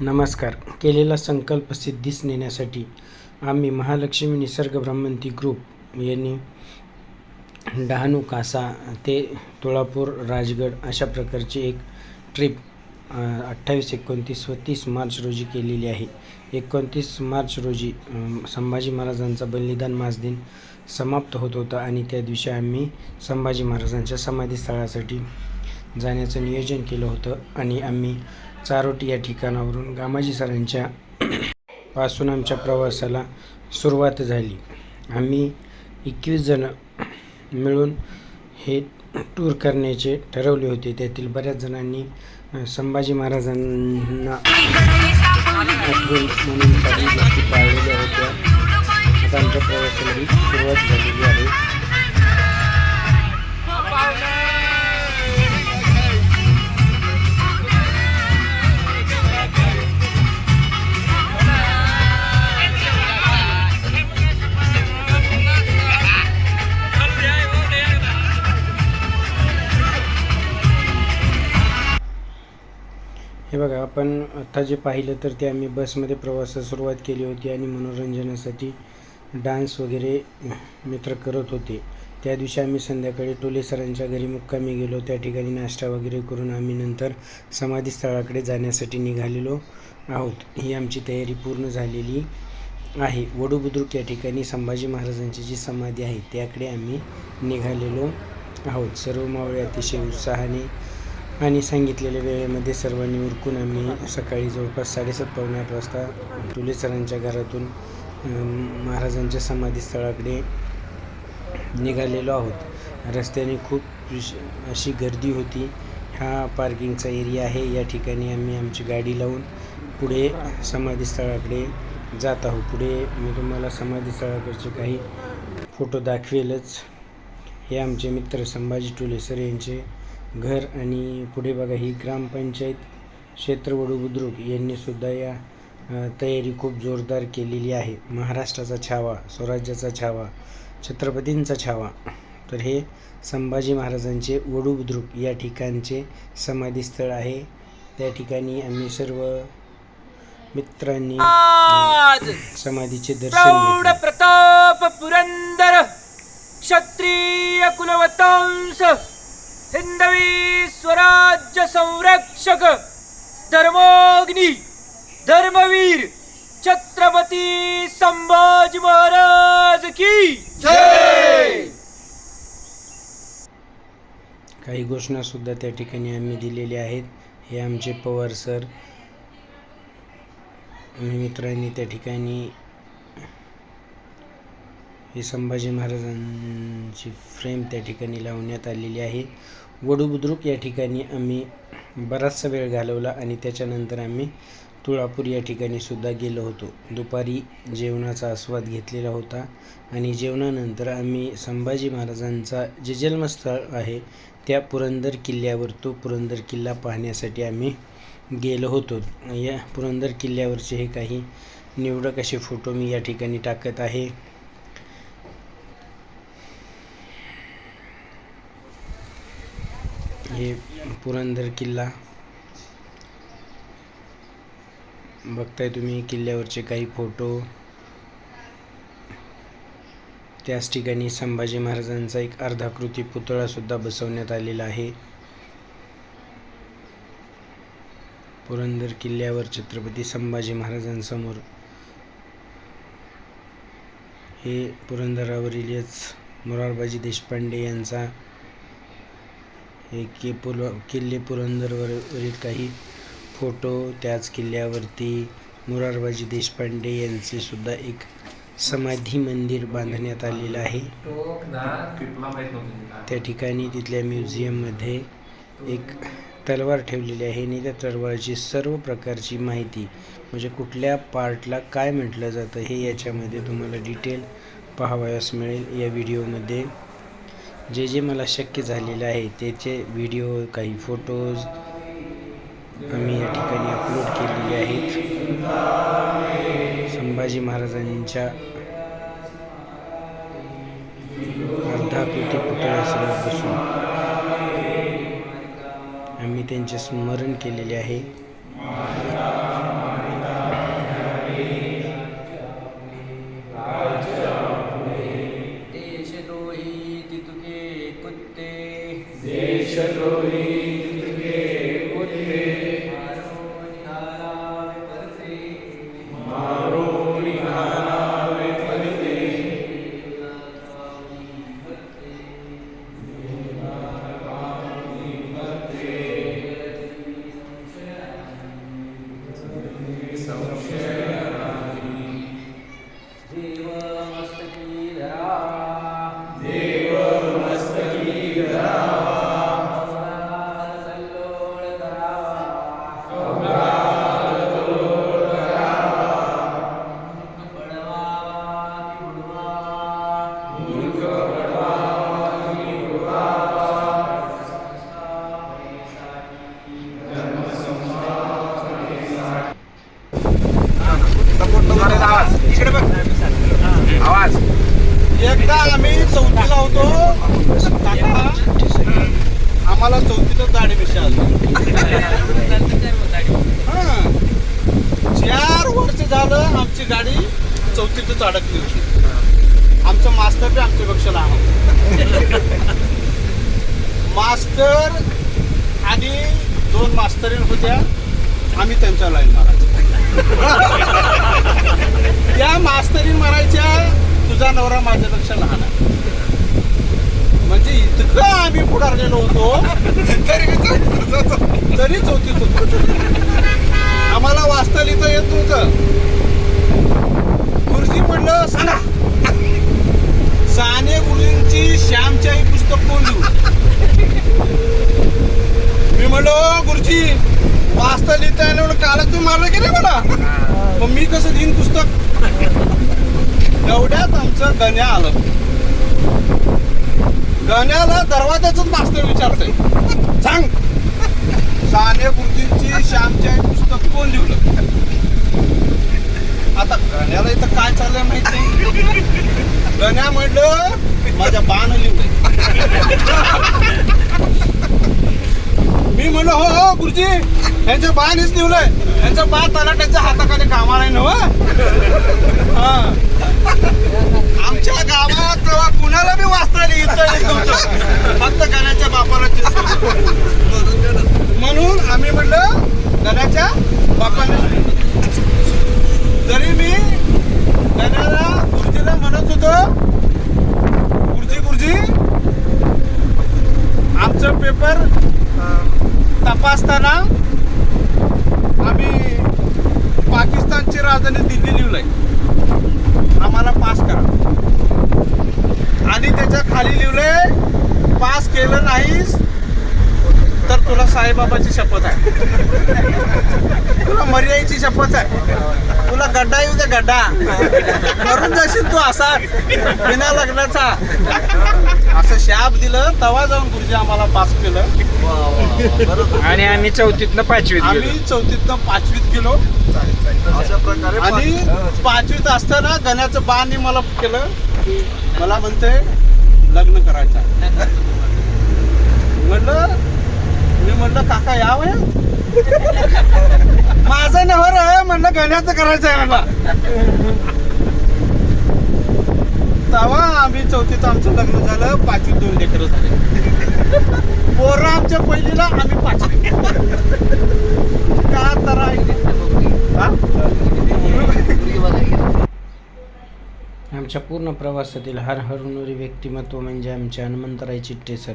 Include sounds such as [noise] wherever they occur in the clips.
नमस्कार. केलेला संकल्प सिद्धीस नेण्यासाठी आम्ही महालक्ष्मी निसर्ग ब्रह्मंती ग्रुप यांनी डहाणू कासा ते तुळापूर राजगड अशा प्रकारची एक ट्रिप अठ्ठावीस एकोणतीस व तीस मार्च रोजी केलेली आहे. एकोणतीस मार्च रोजी संभाजी महाराजांचा बलिदान मास दिन समाप्त होत होता आणि त्या दिवशी आम्ही संभाजी महाराजांच्या समाधीस्थळासाठी जाण्याचं नियोजन केलं होतं आणि आम्ही चारोटी या ठिकाणावरून गामाजी सरांच्या पासून आमच्या प्रवासाला सुरुवात झाली. आम्ही एकवीस जणं मिळून हे टूर करण्याचे ठरवले होते. त्यातील बऱ्याच जणांनी संभाजी महाराजांना आठवण म्हणून काही गोष्टी पाळलेल्या होत्या. आता आमच्या प्रवासाला सुरुवात झालेली आहे. हे बघा आपण आत्ता जे पाहिलं तर ते आम्ही बसमध्ये प्रवासास सुरुवात केली होती आणि मनोरंजनासाठी डान्स वगैरे मित्र करत होते. त्या दिवशी आम्ही संध्याकाळी टोले सरांच्या घरी मुक्कामी गेलो. त्या ठिकाणी नाश्ता वगैरे करून आम्ही नंतर समाधीस्थळाकडे जाण्यासाठी निघालेलो आहोत. ही आमची तयारी पूर्ण झालेली आहे. वडू बुद्रुक या ठिकाणी संभाजी महाराजांची जी समाधी आहे त्याकडे आम्ही निघालेलो आहोत. सर्व मावळे अतिशय उत्साहाने आणि सांगितलेल्या वेळेमध्ये सर्वांनी उरकून आम्ही सकाळी जवळपास साडेसात पावणे आठ वाजता टुले सरांच्या घरातून महाराजांच्या समाधीस्थळाकडे निघालेलो आहोत. रस्त्याने खूप अशी गर्दी होती. हा पार्किंगचा एरिया आहे. या ठिकाणी आम्ही आमची गाडी लावून पुढे समाधीस्थळाकडे जात आहोत. पुढे मी तुम्हाला समाधीस्थळाकडचे काही फोटो दाखवेलच. हे आमचे मित्र संभाजी टुलेसर यांचे घर आणि पुढे बघा ही ग्रामपंचायत क्षेत्र वडू बुद्रुक यांनी सुद्धा या तयारी खूप जोरदार केलेली आहे. महाराष्ट्राचा छावा स्वराज्याचा छावा छत्रपतींचा छावा. तर हे संभाजी महाराजांचे वडू बुद्रुक या ठिकाणचे समाधीस्थळ आहे. त्या ठिकाणी आम्ही सर्व मित्रांनी समाधीचे दर्शन प्रताप पुरंदर क्षत्रिय कुलवतांस हिंदवी स्वराज्य संरक्षक धर्माग्नी धर्मवीर छत्रपती संभाजी महाराज की जय! काही घोषणा सुद्धा त्या ठिकाणी आम्ही दिलेल्या आहेत. हे आमचे पवार सर मित्रांनी त्या ठिकाणी हे संभाजी महाराजांची फ्रेम त्या ठिकाणी लावण्यात आलेली आहे. वडू बुद्रुक या ठिकाणी आम्ही बराचसा वेळ घालवला आणि त्याच्यानंतर आम्ही तुळापूर या ठिकाणी सुद्धा गेलो होतो. दुपारी जेवणाचा आस्वाद घेतलेला होता आणि जेवणानंतर आम्ही संभाजी महाराजांचा जे जन्मस्थळ आहे त्या पुरंदर किल्ल्यावर तो पुरंदर किल्ला पाहण्यासाठी आम्ही गेलो होतो. या पुरंदर किल्ल्यावरचे हे काही निवडक असे फोटो मी या ठिकाणी टाकत आहे. हे पुरंदर किल्ला. बघताय तुम्ही किल्ल्यावरचे काही फोटो. त्याच ठिकाणी संभाजी महाराजांचा एक अर्धाकृती पुतळा सुद्धा बसवण्यात आलेला आहे. पुरंदर किल्ल्यावर छत्रपती संभाजी महाराजांसमोर. हे पुरंदरावरीलच मोरारबाजी देशपांडे यांचा हे के पुल किल्ले पुरंदरवरील काही फोटो त्याच किल्ल्यावरती मुरारबाजी देशपांडे यांचे सुद्धा एक समाधी मंदिर बांधण्यात आलेलं आहे. त्या ठिकाणी तिथल्या म्युझियममध्ये एक तलवार ठेवलेली आहे आणि त्या तलवारची सर्व प्रकारची माहिती म्हणजे कुठल्या पार्टला काय म्हटलं जातं हे याच्यामध्ये तुम्हाला डिटेल पाहावयास मिळेल या व्हिडिओमध्ये. जे जे मला शक्य झालेलं आहे त्याचे व्हिडिओ काही फोटोज आम्ही या ठिकाणी अपलोड केलेले आहेत. संभाजी महाराजांच्या अर्धाकृती पुतळ्यासमोर बसून आम्ही त्यांचे स्मरण केलेले आहे. मास्तरीण होत्या आम्ही त्यांच्या लाईन मारायचो. [laughs] त्या मास्तरीण मारायच्या तुझा नवरा माझ्यापेक्षा लहान आहे. म्हणजे इतकं आम्ही पुढारलेलो होतो तरी तरी चौथीत होतो. आम्हाला वाचता लिहिता येत नव्हतं. गुरुजी म्हणलं सांगा. साने गुरुजींची श्यामच्याही पुस्तक कोण लिहू? मी म्हणलो गुरुजी वाचता लिहिता आलं म्हणून कालच तू मारलं की नाही मला? मग मी कसं लिहीन पुस्तक? एवढ्यात आमचं गण्या आलं. गण्याला दरवाजाच मास्तर विचारतंय. सांग. साने गुरुजींची आई पुस्तक कोण लिहिलं? आता गण्याला इथं काय चाललंय माहीत नाही. गण्या म्हटलं माझ्या बाण लिहिलंय मी म्हणलो हो हो गुरुजी यांच्या बाणीच निवलंय यांचा बा तलाट्याच्या हाताखाली कामाला आहे ना हो? आमच्या गावात तेव्हा कुणाला बी वाचता येत नव्हतं. फक्त गाण्याच्या बापाला म्हणून आम्ही म्हणलं गाण्याच्या बापाने जरी मी गाण्याला गुरुजीला म्हणत होतो गुरुजी गुरुजी आमचं पेपर असताना आम्ही पाकिस्तानची राजधानी दिल्ली लिहिलंय. आम्हाला पास करा. आणि त्याच्याखाली लिहिलंय पास केलं नाहीस तर तुला साईबाबाची शपथ आहे. [laughs] तुला मर्यादेची शपथ आहे. तुला गड्डा येऊ दे गड्डा. मरून जाशील तू असा बिना लग्नाचा. असं शाप दिलं तवा जाऊन गुरुजी आम्हाला पास केलं. आणि आम्ही चौथीतनं पाचवीत आम्ही चौथीतनं पाचवीत गेलो. अशा प्रकारे आणि पाचवीत असताना गण्याचं बाणी मला केलं. मला म्हणते लग्न करायचं आहे. म्हणलं मी म्हणलं काका या? वय माझं नवर आहे म्हणलं गण्याचं करायचं आहे मला तवा आम्ही चौथीत आमचं लग्न झालं पाचवीत दोन लेकर झाले. पोरं आमच्या पहिलीला आम्ही पाचवी का तर आमच्या पूर्ण प्रवासातील हर व्यक्तिमत्व म्हणजे आमचे हनुमंतराय चिट्टे सर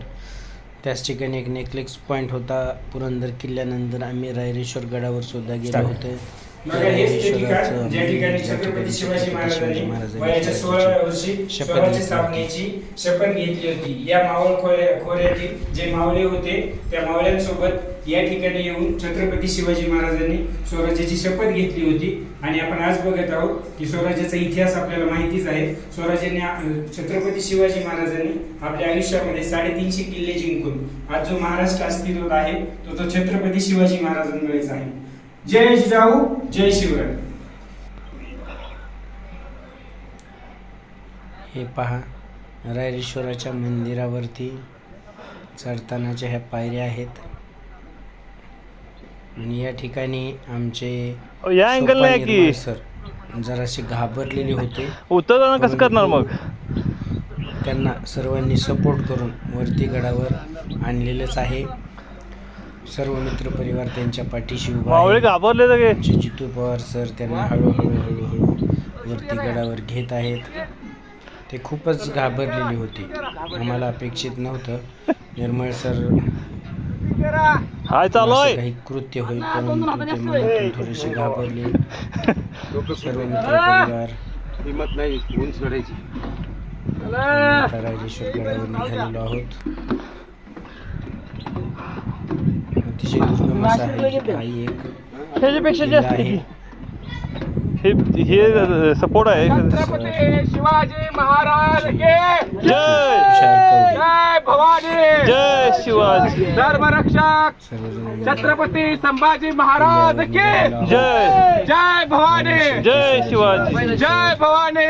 त्याच ठिकाणी एक नेकलेस पॉईंट होता. पुरंदर किल्ल्यानंतर आम्ही रायरेश्वर गडावर सुद्धा गेलो होतो. बघा हेच ते ठिकाण ज्या ठिकाणी छत्रपती शिवाजी महाराजांनी वयाच्या सोळाव्या वर्षी शपथ स्वराज्य घेतली स्थापनेची शपथ घेतली होती. या मावळ खोऱ्या खोऱ्यातील जे मावळे होते त्या मावळ्यांसोबत या ठिकाणी येऊन छत्रपती शिवाजी महाराजांनी स्वराज्याची शपथ घेतली होती. आणि आपण आज बघत आहोत की स्वराज्याचा इतिहास आपल्याला माहितीच आहे. स्वराज्याने छत्रपती शिवाजी महाराजांनी आपल्या आयुष्यामध्ये साडेतीनशे किल्ले जिंकून आज जो महाराष्ट्र अस्तित्वात आहे तो तो छत्रपती शिवाजी महाराजांमुळेच आहे. जय जिजाऊ जय शिवराय. हे पहा रायरेश्वराच्या मंदिरावरती चढतानाच्या ह्या पायऱ्या आहेत. आणि या ठिकाणी आमचे या अँगल नाही की. सर जरासे घाबरलेले होते. उतरताना कसं करणार मग? त्यांना सर्वांनी सपोर्ट करून वरती गडावर आणलेलंच आहे. सर्व मित्र परिवार त्यांच्या पाठीशी उभा मावळे. घाबरले सगळे. आमचे जितू पवार सर त्यांना हळूहळू हळूहळू वरती गडावर घेत आहेत. ते खूपच घाबरलेले होते. आम्हाला अपेक्षित नव्हतं. निर्मळ सर हाय चालू असं आहे. काही कृत्य होईल परंतु ते मनातून थोडेसे घाबरले. सर्व मित्र परिवार. हिंमत नाही ऊन आम्ही आता राजेश्वर गडावर निघालेलो आहोत. अतिशय दुर्गम असा आहे हा एक त्याच्यापेक्षा जास्त आहे. हे हे सपोर्ट आहे. शिवाजी महाराज के जय! जय भवानी! जय शिवाजी! धर्मरक्षक छत्रपती संभाजी महाराज के जय! जय भवानी! जय शिवाजी! जय भवानी!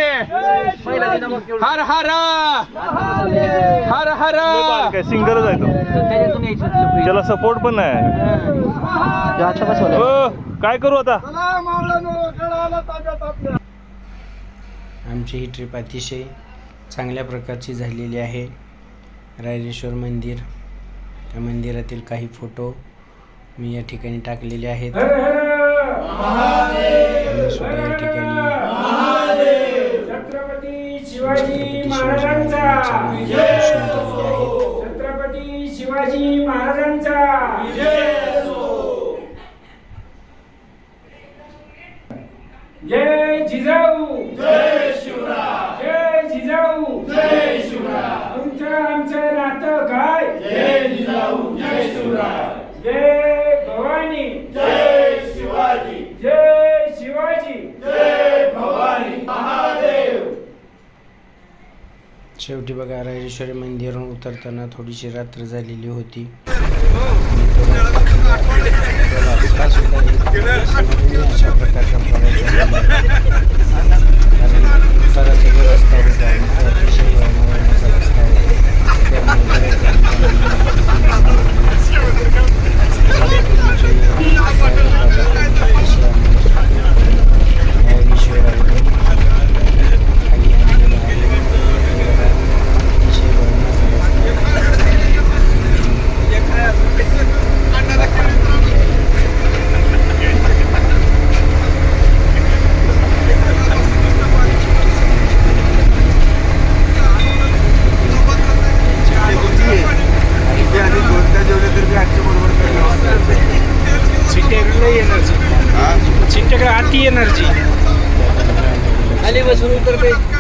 हर हर! हर हर! सिंगरच आहे तो. त्याला सपोर्ट पण नाही. हो, काय करू आता? आमची ही ट्रिप अतिशय चांगल्या प्रकारची झालेली आहे. रायरेश्वर मंदिर त्या मंदिरातील काही फोटो मी या ठिकाणी टाकलेले आहेत. सुद्धा या ठिकाणी छत्रपती छत्रपती शिवाजी महाराजांचा. आहेत छत्रपती शिवाजी महाराजांचा. जय. जिजाऊ। जय शिवराय। जय जिजाऊ। जय शिवराय। आमचं आमचं नातं काय? जय जिजाऊ जय शिवराय। जय शेवटी बघा राजेश्वरी मंदिरावरून उतरताना थोडीशी रात्र झालेली होती. अशा प्रकारचा रस्ता होता आणि तो अतिशय वळणवळणाचा रस्ता होता त्यामुळे बऱ्याच जणांना खाली आणलेलं आहे अतिशय वळणाचा रस्ता चिट्ट्याकडे एनर्जी चिट्ट्याकडे अति एनर्जी खाली बसून उतरते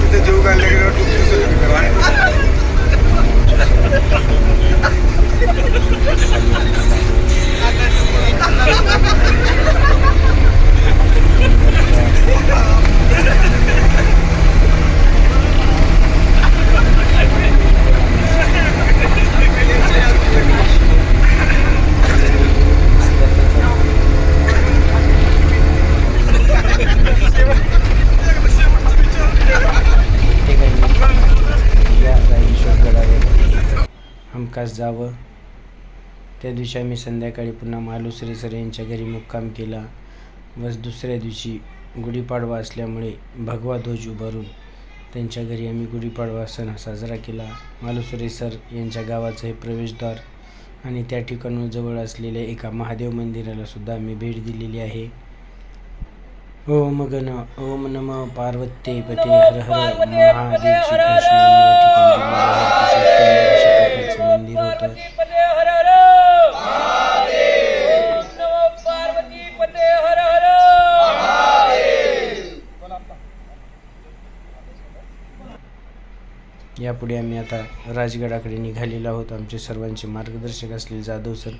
तिथे जीव घालला गेल्यावर तुमची सोय करा. ठिकाणी या रायरेश्वर गडावर आकाश जावं. त्या दिवशी आम्ही संध्याकाळी पुन्हा मालुसरे सर यांच्या घरी मुक्काम केला. व दुसऱ्या दिवशी गुढीपाडवा असल्यामुळे भगवा ध्वज उभारून त्यांच्या घरी आम्ही गुढीपाडवा सण हा साजरा केला. मालुसरे सर यांच्या गावाचं हे प्रवेशद्वार आणि त्या ठिकाणून जवळ असलेल्या एका महादेव मंदिराला सुद्धा आम्ही भेट दिलेली आहे. ओम गण ओम नम पार्वते पते हर हर महादेव श्री मंदिर होतं यापुढे आम्ही आता राजगडाकडे निघालेलो आहोत. आमचे सर्वांचे मार्गदर्शक असलेले जाधव सर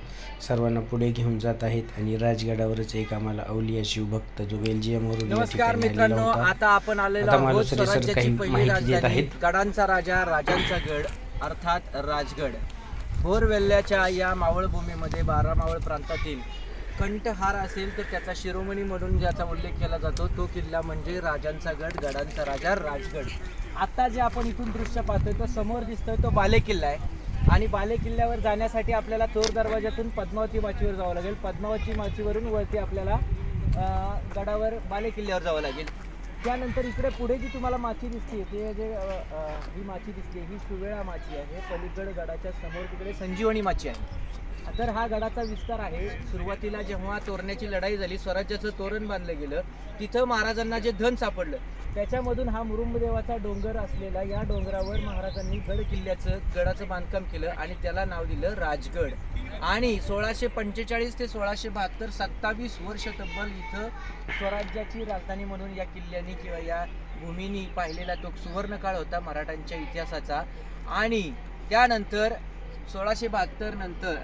सर्वांना पुढे घेऊन जात आहेत आणि राजगडावरच एक आम्हाला अवलिया शिवभक्त जो बेल्जियमवरून नमस्कार मित्रांनो होता. आता आपण आलेलो आहोत सर काही माहिती देत आहेत. गडांचा राजा राजांचा गड अर्थात राजगड. भोरवेल्ल्याच्या या मावळभूमीमध्ये बारा मावळ प्रांतातील कंठहार असेल तर त्याचा शिरोमणी म्हणून ज्याचा उल्लेख केला जातो तो किल्ला म्हणजे राजांचा गड गडांचा राजा राजगड. आता जे आपण इथून दृश्य पाहतोय तो समोर दिसतोय तो बाले किल्ला आहे. आणि बाले किल्ल्यावर जाण्यासाठी आपल्याला चोर दरवाजातून पद्मावती माचीवर जावं लागेल. पद्मावती माचीवरून वरती आपल्याला गडावर बाले किल्ल्यावर जावं लागेल. त्यानंतर इकडे पुढे जी तुम्हाला माची दिसते ते जे ही माची दिसते ही सुवेळा माची आहे. पलीकड गडाच्या समोर तिकडे संजीवनी माची आहे. तर हा गडाचा विस्तार आहे. सुरुवातीला जेव्हा तोरण्याची लढाई झाली स्वराज्याचं तोरण बांधलं गेलं तिथं महाराजांना जे धन सापडलं त्याच्यामधून हा मुरुंबदेवाचा डोंगर असलेला या डोंगरावर महाराजांनी गड किल्ल्याचं गडाचं बांधकाम केलं आणि त्याला नाव दिलं राजगड. आणि सोळाशे पंचेचाळीस ते सोळाशे बहात्तर सत्तावीस वर्ष तब्बल इथं स्वराज्याची राजधानी म्हणून या किल्ल्यानी किंवा या भूमीनी पाहिलेला तो सुवर्णकाळ होता मराठ्यांच्या इतिहासाचा. आणि त्यानंतर सोळाशे बहात्तर नंतर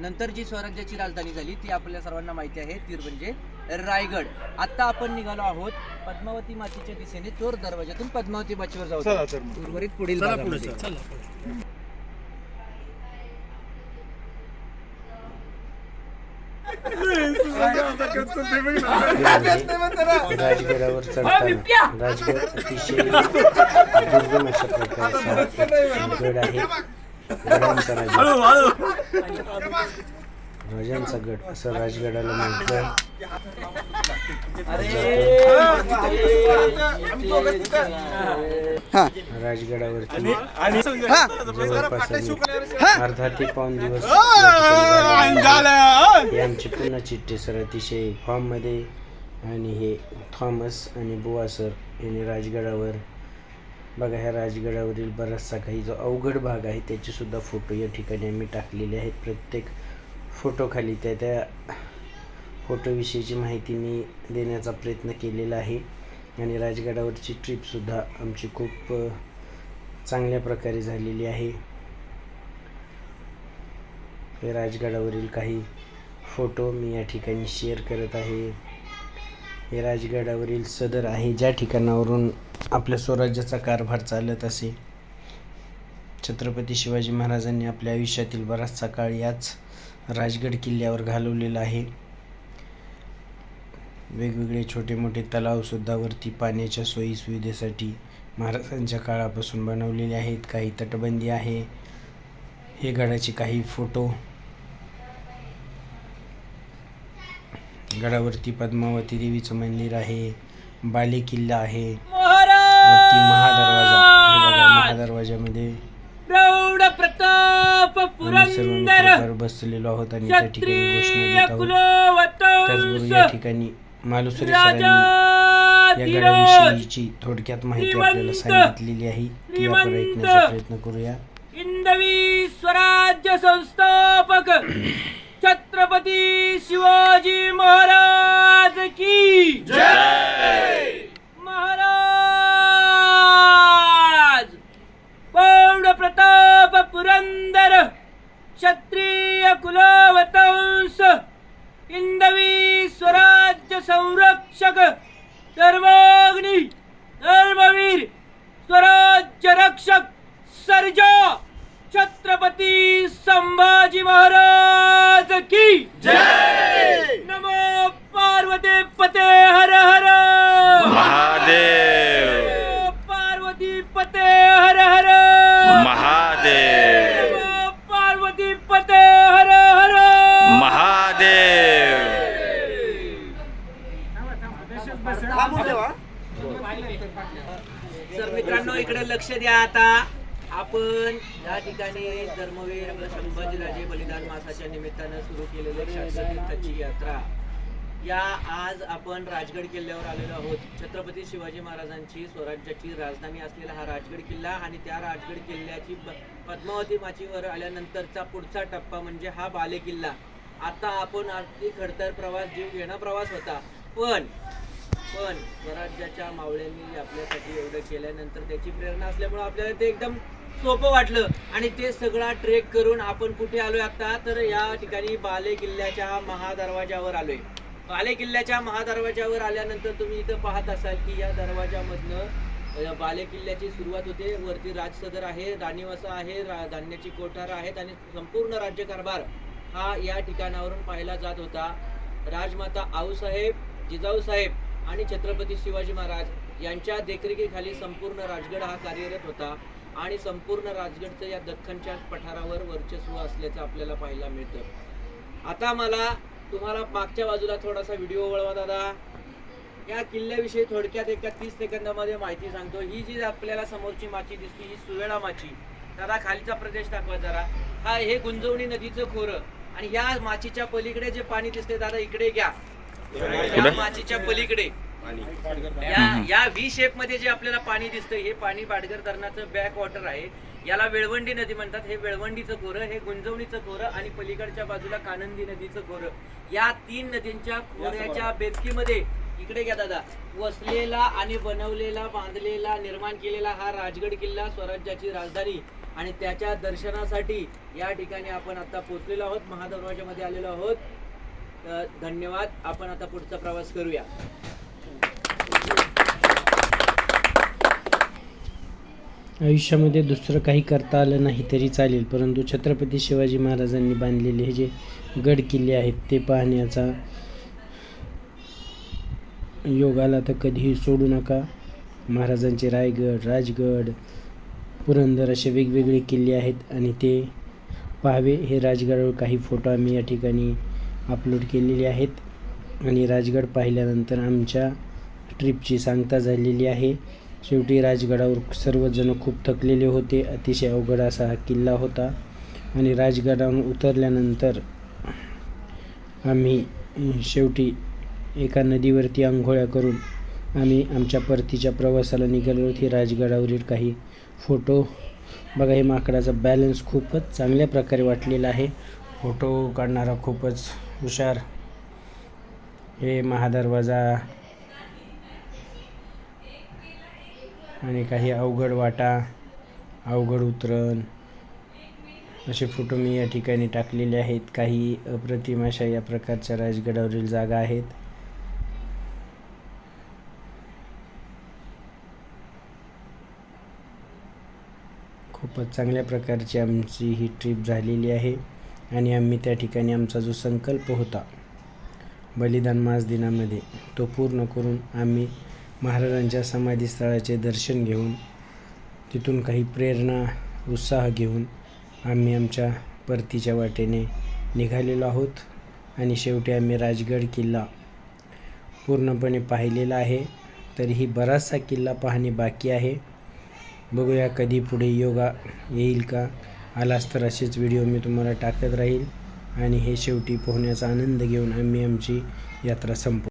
नंतर जी स्वराज्याची राजधानी झाली ती आपल्या सर्वांना माहिती आहे ती म्हणजे रायगड. आता आपण निघालो आहोत पद्मावती मातीच्या दिशेने चोर दरवाजातून पद्मावती माचीवर जाऊ. चला तर मग. उर्वरित पुढील. राजगडावर चढताना राजगड अतिशय दुर्गम अशा प्रकारचा गड आहे. राजांचा गड असं राजगडाला म्हटलं. राजगडावरती जवळपास आम्ही अर्धा ते पाऊन दिवस या ठिकाणी घालवला. हे आमचे पुन्हा चिठ्ठे सर अतिशय फॉर्ममध्ये. आणि हे थॉमस आणि बुवा सर यांनी राजगडावर बघा ह्या राजगडावरील बराचसा काही जो अवघड भाग आहे त्याचेसुद्धा फोटो या ठिकाणी आम्ही टाकलेले आहेत. प्रत्येक फोटोखाली त्या त्या फोटोविषयीची माहिती मी देण्याचा प्रयत्न केलेला आहे. आणि राजगडावरची ट्रिपसुद्धा आमची खूप चांगल्या प्रकारे झालेली आहे. हे राजगडावरील काही फोटो मी या ठिकाणी शेअर करत आहे. हे राजगडावरील सदर आहे ज्या ठिकाणावरून आपल्या स्वराज्याचा कारभार चालत असे. छत्रपती शिवाजी महाराजांनी आपल्या आयुष्यातील बराचसा काळ याच राजगड किल्ल्यावर घालवलेला आहे. वेगवेगळे छोटे मोठे तलावसुद्धा वरती पाण्याच्या सोयी सुविधेसाठी महाराजांच्या काळापासून बनवलेले आहेत. काही तटबंदी आहे. हे गडाचे काही फोटो. गडावरती पद्मावती देवीचं मंदिर आहे. बाले किल्ला आहे. वरती महादरवाजा. हे बघा महादरवाजामध्ये प्रौढ प्रताप आम्ही सर्व मित्रकार बसलेलो आहोत आणि त्या ठिकाणी घोषणा देत आहोत. त्याचबरोबर या ठिकाणी मालुसरे सरांनी या गडाविषयीची थोडक्यात माहिती आपल्याला सांगितलेली आहे ती आपण ऐकण्याचा प्रयत्न करूया. हिंदवी स्वराज्य संस्थापक [clears throat] छत्रपती शिवाजी महाराज की महाराज पौंड प्रताप पुरंदर क्षत्रिय कुलवतंस हिंदवी स्वराज्य संरक्षक धर्माग्नी धर्मवीर स्वराज्य रक्षक सर्जा छत्रपती संभाजी महाराज की जय! मित्रांनो इकडे लक्ष द्या आता. आपण या ठिकाणी धर्मवीर संभाजीराजे बलिदान मासाच्या निमित्तानं सुरू केलेले शास्त्रतीर्थाची यात्रा. या आज आपण राजगड किल्ल्यावर आलेलो आहोत. छत्रपती शिवाजी महाराजांची स्वराज्याची राजधानी असलेला हा राजगड किल्ला आणि त्या राजगड किल्ल्याची प- पद्मावती माचीवर आल्यानंतरचा पुढचा टप्पा म्हणजे हा बाले किल्ला आता आपण अगदी खडतर प्रवास जीव घेणा प्रवास होता. पण पण स्वराज्याच्या मावळ्यांनी आपल्यासाठी एवढं केल्यानंतर त्याची प्रेरणा असल्यामुळे आपल्याला ते एकदम सोपं वाटलं. आणि ते सगळा ट्रेक करून आपण कुठे आलोय आता? तर या ठिकाणी बाले किल्ल्याच्या महादरवाजावर आलोय. बाले किल्ल्याच्या महादरवाजावर आल्यानंतर तुम्ही इथं पाहत असाल की या दरवाजामधनं बाले किल्ल्याची सुरुवात होते. वरती राजसदर आहे राणीवासा आहे रा- धान्याची कोठार आहेत आणि संपूर्ण राज्यकारभार हा या ठिकाणावरून पाहिला जात होता. राजमाता आऊसाहेब जिजाऊसाहेब आणि छत्रपती शिवाजी महाराज यांच्या देखरेखीखाली संपूर्ण राजगड हा कार्यरत होता. आणि संपूर्ण राजगडचं या दख्खनच्या पठारावर वर्चस्व असल्याचं आपल्याला पाहायला मिळतं. आता मला तुम्हाला मागच्या बाजूला थोडासा व्हिडिओ वळवा दादा. या किल्ल्याविषयी थोडक्यात एका तीस सेकंदामध्ये माहिती सांगतो. ही जी आपल्याला समोरची माची दिसते ही सुवेळा माची. दादा खालीचा प्रदेश दाखवा जरा. हा हे गुंजवणी नदीचं खोरं. आणि या माचीच्या पलीकडे जे पाणी दिसते दादा इकडे घ्या. या माचीच्या पलीकडे. या या व्ही शेपमध्ये जे आपल्याला पाणी दिसतं हे पाणी बाडगर धरणाचं बॅक वॉटर आहे. याला वेळवंडी नदी म्हणतात. हे वेळवंडीचं खोरं हे गुंजवणीचं खोरं आणि पलीकडच्या बाजूला कानंदी नदीचं खोरं. या तीन नदींच्या खोऱ्याच्या बेचकीमध्ये इकडे घ्या दादा. वसलेला आणि बनवलेला बांधलेला निर्माण केलेला हा राजगड किल्ला स्वराज्याची राजधानी. आणि त्याच्या दर्शनासाठी या ठिकाणी आपण आता पोहोचलेलो आहोत. महादरवाजामध्ये आलेलो आहोत. धन्यवाद. आपण आता पुढचा प्रवास करूया. आयुष्यामध्ये दुसरं काही करता आलं नाही तरी चालेल परंतु छत्रपती शिवाजी महाराजांनी बांधलेले हे जे गड किल्ले आहेत ते पाहण्याचा योग आला तर कधीही सोडू नका. महाराजांचे रायगड राजगड पुरंदर असे वेगवेगळे किल्ले आहेत आणि ते पाहावे. हे राजगडावर काही फोटो आम्ही या ठिकाणी अपलोड केलेली आहेत. आणि राजगड पाहिल्यानंतर आमच्या ट्रिपची सांगता झालेली आहे. शेवटी राजगडावर सर्वजण खूप थकलेले होते. अतिशय अवघड असा हा किल्ला होता. आणि राजगडावर उतरल्यानंतर आम्ही शेवटी एका नदीवरती आंघोळ्या करून आम्ही आमच्या परतीच्या प्रवासाला निघालो. होती राजगडावरील काही फोटो बघा हे माकडाचा बॅलन्स खूपच चांगल्या प्रकारे वाटलेला आहे. फोटो काढणारा खूपच हुशार हे महादरवाजा आणि काही अवघड वाटा अवघड उतरण असे फोटो मी या ठिकाणी टाकलेले आहेत. काही अप्रतिम अशा या प्रकारच्या राजगडावरील जागा आहेत. खूपच चांगल्या प्रकारची आमची ही ट्रिप झालेली आहे. आणि आम्ही त्या ठिकाणी आमचा जो संकल्प होता बलिदान मास दिनामध्ये तो पूर्ण करून आम्ही महाराजांच्या समाधीस्थळाचे दर्शन घेऊन तिथून काही प्रेरणा उत्साह घेऊन आम्ही आमच्या परतीच्या वाटेने निघालेलो आहोत. आणि शेवटी आम्ही राजगड किल्ला पूर्णपणे पाहिलेला आहे. तरीही बराचसा किल्ला पाहणे बाकी आहे. बघूया कधी पुढे योगा येईल का? आलास तर असेच व्हिडिओ मी तुम्हाला टाकत राहील. आणि हे शेवटी पोहण्याचा आनंद घेऊन आम्ही आमची यात्रा संपू